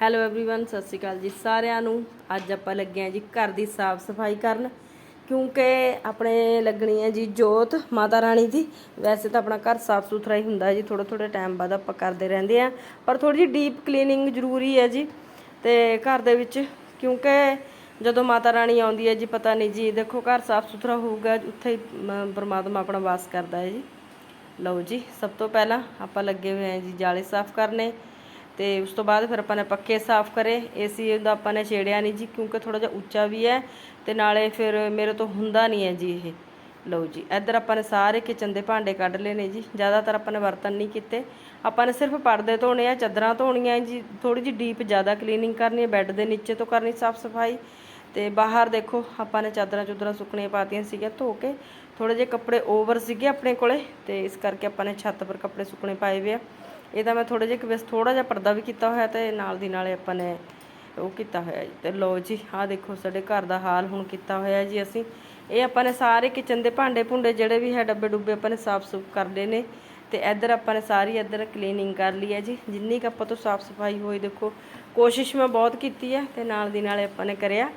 Hello everyone ਸਤਿ ਸ਼੍ਰੀ ਅਕਾਲ ਜੀ ਸਾਰਿਆਂ ਨੂੰ ਅੱਜ ਆਪਾਂ ਲੱਗੇ ਆ ਜੀ ਘਰ ਦੀ ਸਾਫ ਸਫਾਈ ਕਰਨ ਕਿਉਂਕਿ ਆਪਣੇ ਲੱਗਣੀ ਹੈ ਜੀ ਜੋਤ ਮਾਤਾ ਰਾਣੀ ਦੀ ਵੈਸੇ ਤਾਂ ਆਪਣਾ ਘਰ ਸਾਫ ਸੁਥਰਾ ਹੀ ਹੁੰਦਾ ਜੀ ਥੋੜਾ ਥੋੜਾ ਟਾਈਮ ਬਾਅਦ ਆਪਾਂ ਕਰਦੇ ਰਹਿੰਦੇ ਆ ਪਰ ਥੋੜੀ ਜਿਹੀ ਡੀਪ ਕਲੀਨਿੰਗ ਜ਼ਰੂਰੀ ਹੈ ਜੀ ਤੇ ਘਰ ਦੇ ਵਿੱਚ ਕਿਉਂਕਿ ਜਦੋਂ ਮਾਤਾ ਰਾਣੀ ਆਉਂਦੀ ਹੈ ਜੀ ਪਤਾ ਨਹੀਂ ਜੀ ਦੇਖੋ ਘਰ ਸਾਫ ਸੁਥਰਾ ਹੋਊਗਾ ਉੱਥੇ ਹੀ ਮ, ਪਰਮਾਤਮਾ ਆਪਣਾ ਵਾਸ ਕਰਦਾ ਹੈ ਜੀ ਲਓ ਜੀ ਸਭ ਤੋਂ ਪਹਿਲਾਂ ਆਪਾਂ ਲੱਗੇ ਹੋਏ ਆ ਜੀ ਜਾਲੇ ਸਾਫ਼ ਕਰਨੇ ਤੇ ਉਸ ਤੋਂ ਬਾਅਦ ਫਿਰ ਆਪਾਂ ਨੇ ਪੱਕੇ ਸਾਫ਼ ਕਰੇ। ਏਸੀ ਦਾ ਆਪਾਂ ਨੇ ਛੇੜਿਆ ਨਹੀਂ ਜੀ, ਕਿਉਂਕਿ ਥੋੜਾ ਜਿਹਾ ਉੱਚਾ ਵੀ ਹੈ ਤੇ ਨਾਲੇ ਫਿਰ ਮੇਰੇ ਤੋਂ ਹੁੰਦਾ ਨਹੀਂ ਹੈ ਜੀ ਇਹ। ਲਓ ਜੀ, ਇੱਧਰ ਆਪਾਂ ਨੇ ਸਾਰੇ ਕਿਚਨ ਦੇ ਭਾਂਡੇ ਕੱਢ ਲਏ ਨੇ ਜੀ। ਜ਼ਿਆਦਾਤਰ ਆਪਾਂ ਨੇ ਬਰਤਨ ਨਹੀਂ ਕੀਤੇ। ਆਪਾਂ ਨੇ ਸਿਰਫ ਪਰਦੇ ਧੋਣੇ ਆ, ਚਾਦਰਾਂ ਧੋਣੀਆਂ ਜੀ। ਥੋੜੀ ਜਿਹੀ ਡੀਪ ਜ਼ਿਆਦਾ ਕਲੀਨਿੰਗ ਕਰਨੀ ਹੈ, ਬੈੱਡ ਦੇ ਨੀਚੇ ਤੋਂ ਕਰਨੀ ਸਾਫ਼ ਸਫ਼ਾਈ। ਤੇ ਬਾਹਰ ਦੇਖੋ, ਆਪਾਂ ਨੇ ਚਾਦਰਾਂ ਚੁਦਰਾਂ ਸੁੱਕਣੀਆਂ ਪਾਤੀਆਂ ਸੀਗੀਆਂ ਧੋ ਕੇ। ਥੋੜੇ ਜਿਹੇ ਕੱਪੜੇ ਓਵਰ ਸੀਗੇ ਆਪਣੇ ਕੋਲੇ ਤੇ ਇਸ ਕਰਕੇ ਆਪਾਂ ਨੇ ਛੱਤ ਪਰ ਕੱਪੜੇ ਸੁੱਕਣੇ ਪਾਏ ਵੇ ਆ। ਇਹਦਾ ਮੈਂ ਥੋੜੇ ਜਿਹਾ ਬਸ ਥੋੜਾ ਜਿਹਾ ਪਰਦਾ ਵੀ ਕੀਤਾ ਹੋਇਆ ਤੇ ਨਾਲ ਦੀ ਨਾਲੇ ਆਪਾਂ ਨੇ ਉਹ ਕੀਤਾ ਹੋਇਆ ਜੀ। ਤੇ ਲਓ ਜੀ, ਆਹ ਦੇਖੋ ਸਾਡੇ ਘਰ ਦਾ ਹਾਲ ਹੁਣ ਕੀਤਾ ਹੋਇਆ ਜੀ ਅਸੀਂ। ਇਹ ਆਪਾਂ ਨੇ ਸਾਰੇ ਕਿਚਨ ਦੇ ਭਾਂਡੇ ਭੁੰਡੇ ਜਿਹੜੇ ਵੀ ਹੈ, ਡੱਬੇ ਡੁੱਬੇ ਆਪਾਂ ਨੇ ਸਾਫ਼ ਸੁਫ ਕਰ ਲਏ ਨੇ। ਤੇ ਇੱਧਰ ਆਪਾਂ ਨੇ ਸਾਰੀ ਇੱਧਰ ਕਲੀਨਿੰਗ ਕਰ ਲਈ ਹੈ ਜੀ। ਜਿੰਨੀ ਕੁ ਆਪਾਂ ਤੋਂ ਸਾਫ਼ ਸਫ਼ਾਈ ਹੋਈ ਦੇਖੋ, ਕੋਸ਼ਿਸ਼ ਮੈਂ ਬਹੁਤ ਕੀਤੀ ਹੈ ਤੇ ਨਾਲ ਦੀ ਨਾਲੇ ਆਪਾਂ ਨੇ ਕਰਿਆ।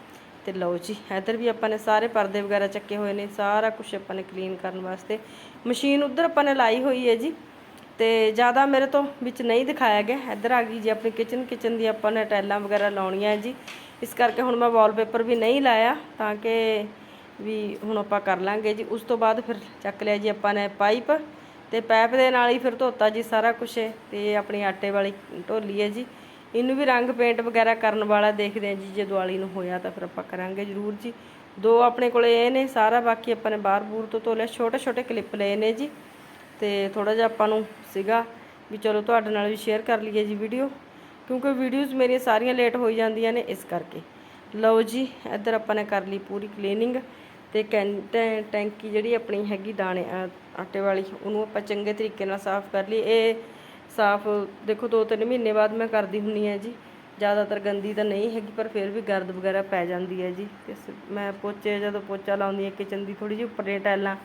ਤੇ ਲਓ ਜੀ, ਇੱਧਰ ਵੀ ਆਪਾਂ ਨੇ ਸਾਰੇ ਪਰਦੇ ਵਗੈਰਾ ਚੱਕੇ ਹੋਏ ਨੇ, ਸਾਰਾ ਕੁਝ ਆਪਾਂ ਨੇ ਕਲੀਨ ਕਰਨ ਵਾਸਤੇ। ਮਸ਼ੀਨ ਉਧਰ ਆਪਾਂ ਨੇ ਲਾਈ ਹੋਈ ਹੈ ਜੀ। ਤੇ ਜ਼ਿਆਦਾ ਮੇਰੇ ਤੋਂ ਵਿੱਚ ਨਹੀਂ ਦਿਖਾਇਆ ਗਿਆ। ਇੱਧਰ ਆ ਗਈ ਜੀ ਆਪਣੀ ਕਿਚਨ ਕਿਚਨ ਦੀ ਆਪਾਂ ਨੇ ਟੈਲਾਂ ਵਗੈਰਾ ਲਾਉਣੀਆਂ ਜੀ। ਇਸ ਕਰਕੇ ਹੁਣ ਮੈਂ ਵਾਲਪੇਪਰ ਵੀ ਨਹੀਂ ਲਾਇਆ ਤਾਂ ਕਿ ਵੀ ਹੁਣ ਆਪਾਂ ਕਰ ਲਾਂਗੇ ਜੀ। ਉਸ ਤੋਂ ਬਾਅਦ ਫਿਰ ਚੱਕ ਲਿਆ ਜੀ ਆਪਾਂ ਨੇ ਪਾਈਪ ਤੇ ਪਾਈਪ ਦੇ ਨਾਲ ਹੀ ਫਿਰ ਧੋਤਾ ਜੀ ਸਾਰਾ ਕੁਝ ਤੇ ਆਪਣੀ ਆਟੇ ਵਾਲੀ ਢੋਲੀ ਹੈ ਜੀ। ਇਹਨੂੰ ਵੀ ਰੰਗ ਪੇਂਟ ਵਗੈਰਾ ਕਰਨ ਵਾਲਾ ਦੇਖਦੇ ਆ ਜੀ। ਜੇ ਦੀਵਾਲੀ ਨੂੰ ਹੋਇਆ ਤਾਂ ਫਿਰ ਆਪਾਂ ਕਰਾਂਗੇ ਜ਼ਰੂਰ ਜੀ। ਦੋ ਆਪਣੇ ਕੋਲੇ ਇਹ ਨੇ, ਸਾਰਾ ਬਾਕੀ ਆਪਾਂ ਨੇ ਬਾਹਰ ਬੂਰ ਤੋਂ ਧੋ ਲਿਆ। ਛੋਟੇ ਛੋਟੇ ਕਲਿੱਪ ਲਏ ਨੇ ਜੀ। ਤੇ ਥੋੜਾ ਜਿਹਾ ਆਪਾਂ ਨੂੰ ਸੀਗਾ ਵੀ ਚਲੋ ਤੁਹਾਡੇ ਨਾਲ ਵੀ ਸ਼ੇਅਰ ਕਰ ਲਈਏ ਜੀ ਵੀਡੀਓ ਕਿਉਂਕਿ ਵੀਡੀਓਜ਼ ਮੇਰੀਆਂ ਸਾਰੀਆਂ ਲੇਟ ਹੋਈ ਜਾਂਦੀਆਂ ਨੇ ਇਸ ਕਰਕੇ। ਲਓ ਜੀ, ਇੱਧਰ ਆਪਾਂ ਨੇ ਕਰ ਲਈ ਪੂਰੀ ਕਲੀਨਿੰਗ ਤੇ ਕੈਂ- ਟੈ- ਟੈਂਕੀ ਜਿਹੜੀ ਆਪਣੀ ਹੈਗੀ ਦਾਣੇ ਆਟੇ ਵਾਲੀ, ਉਹਨੂੰ ਆਪਾਂ ਚੰਗੇ ਤਰੀਕੇ ਨਾਲ ਸਾਫ਼ ਕਰ ਲਈ। ਇਹ ਸਾਫ਼ ਦੇਖੋ ਦੋ ਤਿੰਨ ਮਹੀਨੇ ਬਾਅਦ ਮੈਂ ਕਰਦੀ ਹੁੰਨੀ ਆ ਜੀ। ਜ਼ਿਆਦਾਤਰ ਗੰਦੀ ਤਾਂ ਨਹੀਂ ਹੈਗੀ, ਪਰ ਫਿਰ ਵੀ ਗਰਦ ਵਗੈਰਾ ਪੈ ਜਾਂਦੀ ਹੈ ਜੀ। ਤੇ ਮੈਂ ਪੋਚੇ, ਜਦੋਂ ਪੋਚਾ ਲਾਉਂਦੀ ਹਾਂ ਕਿਚਨ ਦੀ ਥੋੜੀ ਜਿਹੀ ਉੱਪਰੇ ਟੈਲਾਂ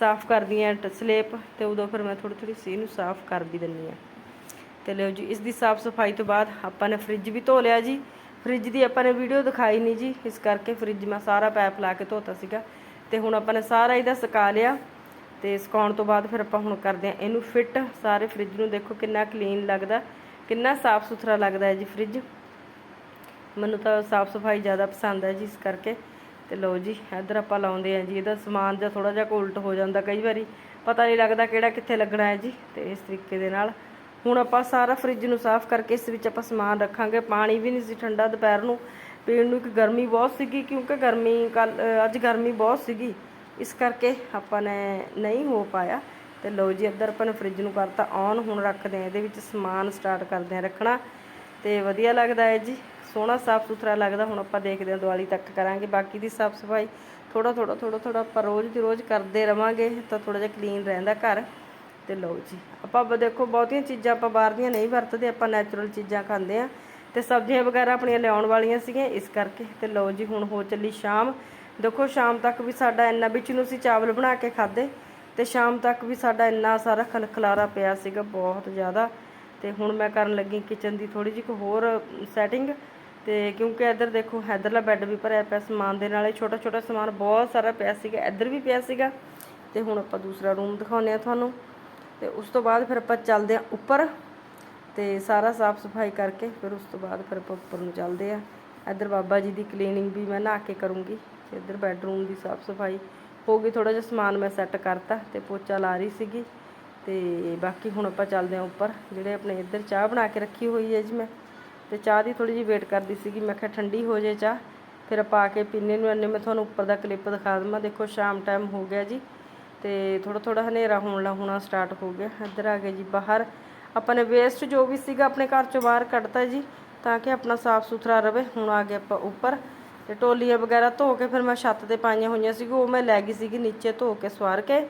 ਸਾਫ਼ ਕਰਦੀ ਹਾਂ ਟ- ਸਲੇਪ ਤੇ ਉਦੋਂ ਫਿਰ ਮੈਂ ਥੋੜੀ ਥੋੜੀ ਸੀ ਨੂੰ ਸਾਫ਼ ਕਰ ਵੀ ਦਿੰਦੀ ਹਾਂ ਤੇ ਲਿਓ ਜੀ, ਇਸ ਦੀ ਸਾਫ਼ ਸਫ਼ਾਈ ਤੋਂ ਬਾਅਦ ਆਪਾਂ ਨੇ ਫ੍ਰਿਜ ਵੀ ਧੋ ਲਿਆ ਜੀ। ਫ੍ਰਿਜ ਦੀ ਆਪਾਂ ਨੇ ਵੀਡੀਓ ਦਿਖਾਈ ਨਹੀਂ ਜੀ, ਇਸ ਕਰਕੇ ਫ੍ਰਿਜ ਮੈਂ ਸਾਰਾ ਪੈਪ ਲਾ ਕੇ ਧੋਤਾ ਸੀਗਾ। ਤੇ ਹੁਣ ਆਪਾਂ ਨੇ ਸਾਰਾ ਇਹਦਾ ਸੁਕਾ ਲਿਆ। ਤੇ ਸੁਕਾਉਣ ਤੋਂ ਬਾਅਦ ਫਿਰ ਆਪਾਂ ਹੁਣ ਕਰਦੇ ਹਾਂ ਇਹਨੂੰ ਫਿੱਟ। ਸਾਰੇ ਫ੍ਰਿਜ ਨੂੰ ਦੇਖੋ ਕਿੰਨਾ ਕਲੀਨ ਲੱਗਦਾ, ਕਿੰਨਾ ਸਾਫ਼ ਸੁਥਰਾ ਲੱਗਦਾ ਹੈ ਜੀ ਫ੍ਰਿਜ। ਮੈਨੂੰ ਤਾਂ ਸਾਫ਼ ਸਫ਼ਾਈ ਜ਼ਿਆਦਾ ਪਸੰਦ ਹੈ ਜੀ ਇਸ ਕਰਕੇ। ਤੇ ਲਓ ਜੀ, ਇੱਧਰ ਆਪਾਂ ਲਾਉਂਦੇ ਆ ਜੀ, ਇਹਦਾ ਸਮਾਨ ਜਾਂ ਥੋੜਾ ਜਿਹਾ ਉਲਟ ਹੋ ਜਾਂਦਾ ਕਈ ਵਾਰੀ। ਪਤਾ ਨਹੀਂ ਲੱਗਦਾ ਕਿਹੜਾ ਕਿੱਥੇ ਲੱਗਣਾ ਹੈ ਜੀ, ਤੇ ਇਸ ਤਰੀਕੇ ਦੇ ਨਾਲ। ਹੁਣ ਆਪਾਂ ਸਾਰਾ ਫ੍ਰਿਜ ਨੂੰ ਸਾਫ਼ ਕਰਕੇ ਇਸ ਵਿੱਚ ਆਪਾਂ ਸਮਾਨ ਰੱਖਾਂਗੇ। ਪਾਣੀ ਵੀ ਨਹੀਂ ਸੀ ਠੰਡਾ ਦੁਪਹਿਰ ਨੂੰ, ਪੀਣ ਨੂੰ ਇੱਕ ਗਰਮੀ ਬਹੁਤ ਸੀਗੀ, ਕਿਉਂਕਿ ਗਰਮੀ ਕੱਲ ਅੱਜ ਗਰਮੀ ਬਹੁਤ ਸੀਗੀ। ਇਸ ਕਰਕੇ ਆਪਾਂ ਨੇ ਨਹੀਂ ਹੋ ਪਾਇਆ। ਤੇ ਲਓ ਜੀ, ਇੱਧਰ ਆਪਾਂ ਨੇ ਫ੍ਰਿਜ ਨੂੰ ਕਰਤਾ ਔਨ, ਹੁਣ ਰੱਖਦੇ ਆ ਇਹਦੇ ਵਿੱਚ ਸਮਾਨ ਸਟਾਰਟ ਕਰਦੇ ਆ ਰੱਖਣਾ। ਤੇ ਵਧੀਆ ਲੱਗਦਾ ਹੈ ਜੀ। ਸੋਹਣਾ ਸਾਫ਼ ਸੁਥਰਾ ਲੱਗਦਾ, ਹੁਣ ਆਪਾਂ ਦੇਖਦੇ ਹਾਂ ਦੀਵਾਲੀ ਤੱਕ ਕਰਾਂਗੇ। ਬਾਕੀ ਦੀ ਸਾਫ਼ ਸਫ਼ਾਈ ਥੋੜਾ ਥੋੜਾ ਥੋੜਾ ਥੋੜਾ ਆਪਾਂ ਰੋਜ਼ ਦੀ ਰੋਜ਼ ਕਰਦੇ ਰਵਾਂਗੇ, ਤਾਂ ਥੋੜਾ ਜਿਹਾ ਕਲੀਨ ਰਹਿੰਦਾ ਘਰ। ਤੇ ਲਓ ਜੀ, ਆਪਾਂ ਦੇਖੋ ਬਹੁਤੀਆਂ ਚੀਜ਼ਾਂ ਆਪਾਂ ਬਾਹਰ ਦੀਆਂ ਨਹੀਂ ਵਰਤਦੇ, ਆਪਾਂ ਨੈਚੁਰਲ ਚੀਜ਼ਾਂ ਖਾਂਦੇ ਆ ਤੇ ਸਬਜ਼ੀਆਂ ਵਗੈਰਾ ਆਪਣੀਆਂ ਲਿਆਉਣ ਵਾਲੀਆਂ ਸੀਗੀਆਂ ਇਸ ਕਰਕੇ। ਤੇ ਲਓ ਜੀ, ਹੁਣ ਹੋ ਚੱਲੀ ਸ਼ਾਮ। ਦੇਖੋ ਸ਼ਾਮ ਤੱਕ ਵੀ ਸਾਡਾ ਇੰਨਾ ਵਿੱਚ ਨੂੰ ਅਸੀਂ ਚਾਵਲ ਬਣਾ ਕੇ ਖਾਦੇ ਤੇ ਸ਼ਾਮ ਤੱਕ ਵੀ ਸਾਡਾ ਇੰਨਾ ਸਾਰਾ ਖਲ ਖਲਾਰਾ ਪਿਆ ਸੀਗਾ, ਬਹੁਤ ਜ਼ਿਆਦਾ। ਤੇ ਹੁਣ ਮੈਂ ਕਰਨ ਲੱਗੀ ਕਿਚਨ ਦੀ ਥੋੜੀ ਜਿਹੀ ਕੁ ਹੋਰ ਸੈਟਿੰਗ ਤੇ ਕਿਉਂਕਿ ਇੱਧਰ ਦੇਖੋ ਇੱਧਰਲਾ ਬੈੱਡ ਵੀ ਭਰਿਆ ਪਿਆ ਸਮਾਨ ਦੇ ਨਾਲੇ ਛੋਟਾ ਛੋਟਾ ਸਮਾਨ ਬਹੁਤ ਸਾਰਾ ਪਿਆ ਸੀਗਾ, ਇੱਧਰ ਵੀ ਪਿਆ ਸੀਗਾ। ਤੇ ਹੁਣ ਆਪਾਂ ਦੂਸਰਾ ਰੂਮ ਦਿਖਾਉਂਦੇ ਆ ਤੁਹਾਨੂੰ। ਤੇ ਉਸ ਤੋਂ ਬਾਅਦ ਫਿਰ ਆਪਾਂ ਚੱਲਦੇ ਆ ਉੱਪਰ ਤੇ ਸਾਰਾ ਸਾਫ਼ ਸਫ਼ਾਈ ਕਰਕੇ ਫਿਰ ਉਸ ਤੋਂ ਬਾਅਦ ਫਿਰ ਆਪਾਂ ਉੱਪਰ ਨੂੰ ਚੱਲਦੇ ਆ ਇੱਧਰ ਬਾਬਾ ਜੀ ਦੀ ਕਲੀਨਿੰਗ ਵੀ ਮੈਂ ਨਹਾ ਕੇ ਕਰੂੰਗੀ ਤੇ ਇੱਧਰ ਬੈੱਡਰੂਮ ਦੀ ਸਾਫ਼ ਸਫ਼ਾਈ ਹੋ ਗਈ ਥੋੜਾ ਜਿਹਾ ਸਮਾਨ ਮੈਂ ਸੈੱਟ ਕਰਤਾ ਤੇ ਪੋਚਾ ਲਾ ਰਹੀ ਸੀਗੀ। ਤੇ ਬਾਕੀ ਹੁਣ ਆਪਾਂ ਚੱਲਦੇ ਆ ਉੱਪਰ, ਜਿਹੜੇ ਆਪਣੇ ਇੱਧਰ ਚਾਹ ਬਣਾ ਕੇ ਰੱਖੀ ਹੋਈ ਹੈ ਜੀ ਮੈਂ। ਤੇ ਚਾਹ ਦੀ ਥੋੜੀ ਜਿਹੀ ਵੇਟ ਕਰਦੀ ਸੀਗੀ। ਮੈਂ ਕਿਹਾ ਠੰਡੀ ਹੋ ਜੇ ਚਾਹ, ਫਿਰ ਆਪਾਂ ਆ ਕੇ ਪੀਨੇ ਨੂੰ ਅੰਨੇ ਮੈਂ ਤੁਹਾਨੂੰ ਉੱਪਰ ਦਾ ਕਲਿੱਪ ਦਿਖਾ ਦਵਾਂ। ਦੇਖੋ, ਸ਼ਾਮ ਟਾਈਮ ਹੋ ਗਿਆ ਜੀ ਤੇ ਥੋੜਾ ਥੋੜਾ ਹਨੇਰਾ ਹੋਣ ਲਾ ਹੋਣਾ ਸਟਾਰਟ ਹੋ ਗਿਆ। ਇੱਧਰ ਆ ਗਏ ਜੀ ਬਾਹਰ। ਆਪਾਂ ਨੇ ਵੇਸਟ ਜੋ ਵੀ ਸੀਗਾ ਆਪਣੇ ਘਰ ਚੋਂ ਬਾਹਰ ਕੱਢਤਾ ਜੀ, ਤਾਂ ਕਿ ਆਪਣਾ ਸਾਫ਼ ਸੁਥਰਾ ਰਵੇ। ਹੁਣ ਆ ਗਏ ਆਪਾਂ ਉੱਪਰ ਤੇ ਟੋਲੀਆਂ ਵਗੈਰਾ ਧੋ ਕੇ ਫਿਰ ਮੈਂ ਛੱਤ ਤੇ ਪਾਈਆਂ ਹੋਈਆਂ ਸੀ ਉਹ ਮੈਂ ਲੈ ਗਈ ਸੀਗੀ ਨੀਚੇ ਧੋ ਕੇ ਸਵਾਰ ਕੇ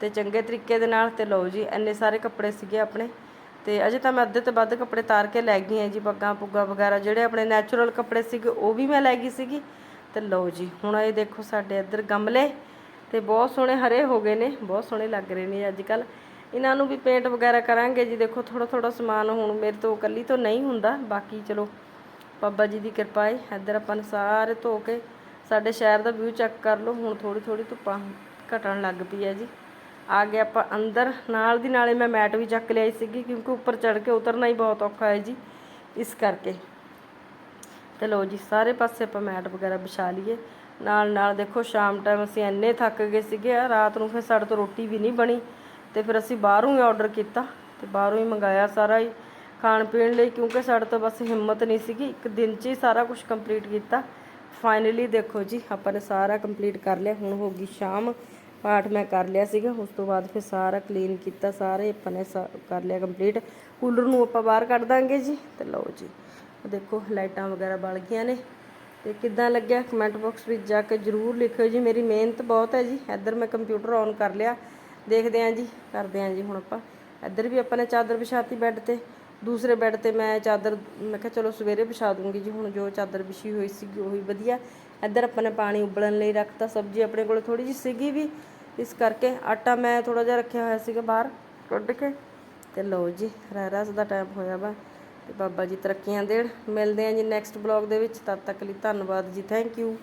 ਤੇ ਚੰਗੇ ਤਰੀਕੇ ਦੇ ਨਾਲ ਤੇ ਲਓ ਜੀ, ਇੰਨੇ ਸਾਰੇ ਕੱਪੜੇ ਸੀਗੇ ਆਪਣੇ। ਤੇ ਅਜੇ ਤਾਂ ਮੈਂ ਅੱਧੇ ਤੋਂ ਵੱਧ ਕੱਪੜੇ ਤਾਰ ਕੇ ਲੈ ਗਈ ਹਾਂ ਜੀ, ਪੱਗਾਂ ਪੁੱਗਾ ਵਗੈਰਾ, ਜਿਹੜੇ ਆਪਣੇ ਨੈਚੁਰਲ ਕੱਪੜੇ ਸੀਗੇ, ਉਹ ਵੀ ਮੈਂ ਲੈ ਗਈ ਸੀਗੀ। ਤੇ ਲਓ ਜੀ, ਹੁਣ ਇਹ ਦੇਖੋ ਸਾਡੇ ਇੱਧਰ ਗਮਲੇ, ਤੇ ਬਹੁਤ ਸੋਹਣੇ ਹਰੇ ਹੋ ਗਏ ਨੇ, ਬਹੁਤ ਸੋਹਣੇ ਲੱਗ ਰਹੇ ਨੇ ਅੱਜ ਕੱਲ ਇਹਨਾਂ ਨੂੰ ਵੀ ਪੇਂਟ ਵਗੈਰਾ ਕਰਾਂਗੇ ਜੀ, ਦੇਖੋ ਥੋੜਾ ਥੋੜਾ ਸਮਾਨ ਹੁਣ ਮੇਰੇ ਤੋਂ ਇਕੱਲੀ ਤੋਂ ਨਹੀਂ ਹੁੰਦਾ, ਬਾਕੀ ਚਲੋ ਬਾਬਾ ਜੀ ਦੀ ਕਿਰਪਾ ਹੈ ਇੱਧਰ ਆਪਾਂ ਨੇ ਸਾਰੇ ਧੋ ਕੇ ਸਾਡੇ ਸ਼ਹਿਰ ਦਾ ਵਿਊ ਚੈੱਕ ਕਰ ਲਓ, ਹੁਣ ਥੋੜੀ ਥੋੜੀ ਧੁੱਪਾਂ ਘਟਣ ਲੱਗ ਪਈ ਹੈ ਜੀ। ਆ ਗਏ ਆਪਾਂ ਅੰਦਰ। ਨਾਲ ਦੀ ਨਾਲੇ ਮੈਂ ਮੈਟ ਵੀ ਚੱਕ ਲਿਆਈ ਸੀਗੀ ਕਿਉਂਕਿ ਉੱਪਰ ਚੜ ਕੇ ਉਤਰਨਾ ਹੀ ਬਹੁਤ ਔਖਾ ਹੈ ਜੀ ਇਸ ਕਰਕੇ। ਤੇ ਲੋ ਜੀ, ਸਾਰੇ ਪਾਸੇ ਆਪਾਂ ਮੈਟ ਵਗੈਰਾ ਵਿਛਾ ਲਈਏ। ਨਾਲ ਨਾਲ ਦੇਖੋ, ਸ਼ਾਮ ਟਾਈਮ ਅਸੀਂ ਇੰਨੇ ਥੱਕ ਗਏ ਸੀਗੇ ਆ ਰਾਤ ਨੂੰ ਫਿਰ ਸਾਡੇ ਤੋਂ ਰੋਟੀ ਵੀ ਨਹੀਂ ਬਣੀ। ਤੇ ਫਿਰ ਅਸੀਂ ਬਾਹਰੋਂ ਹੀ ਆਰਡਰ ਕੀਤਾ ਤੇ ਬਾਹਰੋਂ ਹੀ ਮੰਗਾਇਆ ਸਾਰਾ ਹੀ ਖਾਣ ਪੀਣ ਲਈ ਕਿਉਂਕਿ ਸਾਡੇ ਤੋਂ ਬਸ ਹਿੰਮਤ ਨਹੀਂ ਸੀਗੀ। ਇੱਕ ਦਿਨ 'ਚ ਹੀ ਸਾਰਾ ਕੁਝ ਕੰਪਲੀਟ ਕੀਤਾ। ਫਾਈਨਲੀ ਦੇਖੋ ਜੀ, ਆਪਾਂ ਨੇ ਸਾਰਾ ਕੰਪਲੀਟ ਕਰ ਲਿਆ। ਹੁਣ ਹੋ ਗਈ ਸ਼ਾਮ। ਪਾਠ ਮੈਂ ਕਰ ਲਿਆ ਸੀਗਾ, ਉਸ ਤੋਂ ਬਾਅਦ ਫਿਰ ਸਾਰਾ ਕਲੀਨ ਕੀਤਾ, ਸਾਰੇ ਆਪਾਂ ਨੇ ਸਾ- ਕਰ ਲਿਆ ਕੰਪਲੀਟ ਕੂਲਰ ਨੂੰ ਆਪਾਂ ਬਾਹਰ ਕੱਢ ਦਾਂਗੇ ਜੀ, ਤੇ ਲਓ ਜੀ ਦੇਖੋ ਲਾਈਟਾਂ ਵਗੈਰਾ ਬਲ ਗਈਆਂ ਨੇ। ਤੇ ਕਿੱਦਾਂ ਲੱਗਿਆ ਕਮੈਂਟ ਬਾਕਸ ਵਿੱਚ ਜਾ ਕੇ ਜਰੂਰ ਲਿਖਿਓ ਜੀ, ਮੇਰੀ ਮਿਹਨਤ ਬਹੁਤ ਹੈ ਜੀ, ਇੱਧਰ ਮੈਂ ਕੰਪਿਊਟਰ ਔਨ ਕਰ ਲਿਆ। ਦੇਖਦੇ ਆਂ ਜੀ, ਕਰਦੇ ਆਂ ਜੀ ਹੁਣ ਆਪਾਂ। ਇੱਧਰ ਵੀ ਆਪਾਂ ਨੇ ਚਾਦਰ ਵਿਛਾਤੀ ਬੈੱਡ ਤੇ, ਦੂਸਰੇ ਬੈੱਡ ਤੇ ਮੈਂ ਚਾਦਰ, ਮੈਂ ਕਿਹਾ ਚਲੋ ਸਵੇਰੇ ਵਿਛਾ ਦੂੰਗੀ ਜੀ, ਹੁਣ ਜੋ ਚਾਦਰ ਵਿਛੀ ਹੋਈ ਸੀਗੀ ਉਹੀ ਵਧੀਆ। ਇੱਧਰ ਆਪਾਂ ਨੇ ਪਾਣੀ ਉਬਲਣ ਲਈ ਰੱਖਤਾ, ਸਬਜ਼ੀ ਆਪਣੇ ਕੋਲ ਥੋੜੀ ਜਿਹੀ ਸੀਗੀ ਵੀ, ਇਸ ਕਰਕੇ ਆਟਾ ਮੈਂ ਥੋੜਾ ਜਿਹਾ ਰੱਖਿਆ ਹੋਇਆ ਸੀਗਾ ਬਾਹਰ ਕੱਢ ਕੇ। ਤੇ ਲਓ ਜੀ, ਰਹਿ ਰਸ ਦਾ ਟਾਈਮ ਹੋਇਆ ਵਾ। ਤੇ ਬਾਬਾ ਜੀ ਤਰੱਕੀਆਂ ਦੇਣ। ਮਿਲਦੇ ਆਂ ਜੀ ਨੈਕਸਟ ਬਲੌਗ ਦੇ ਵਿੱਚ। ਤਦ ਤੱਕ ਲਈ ਧੰਨਵਾਦ ਜੀ ਥੈਂਕ ਯੂ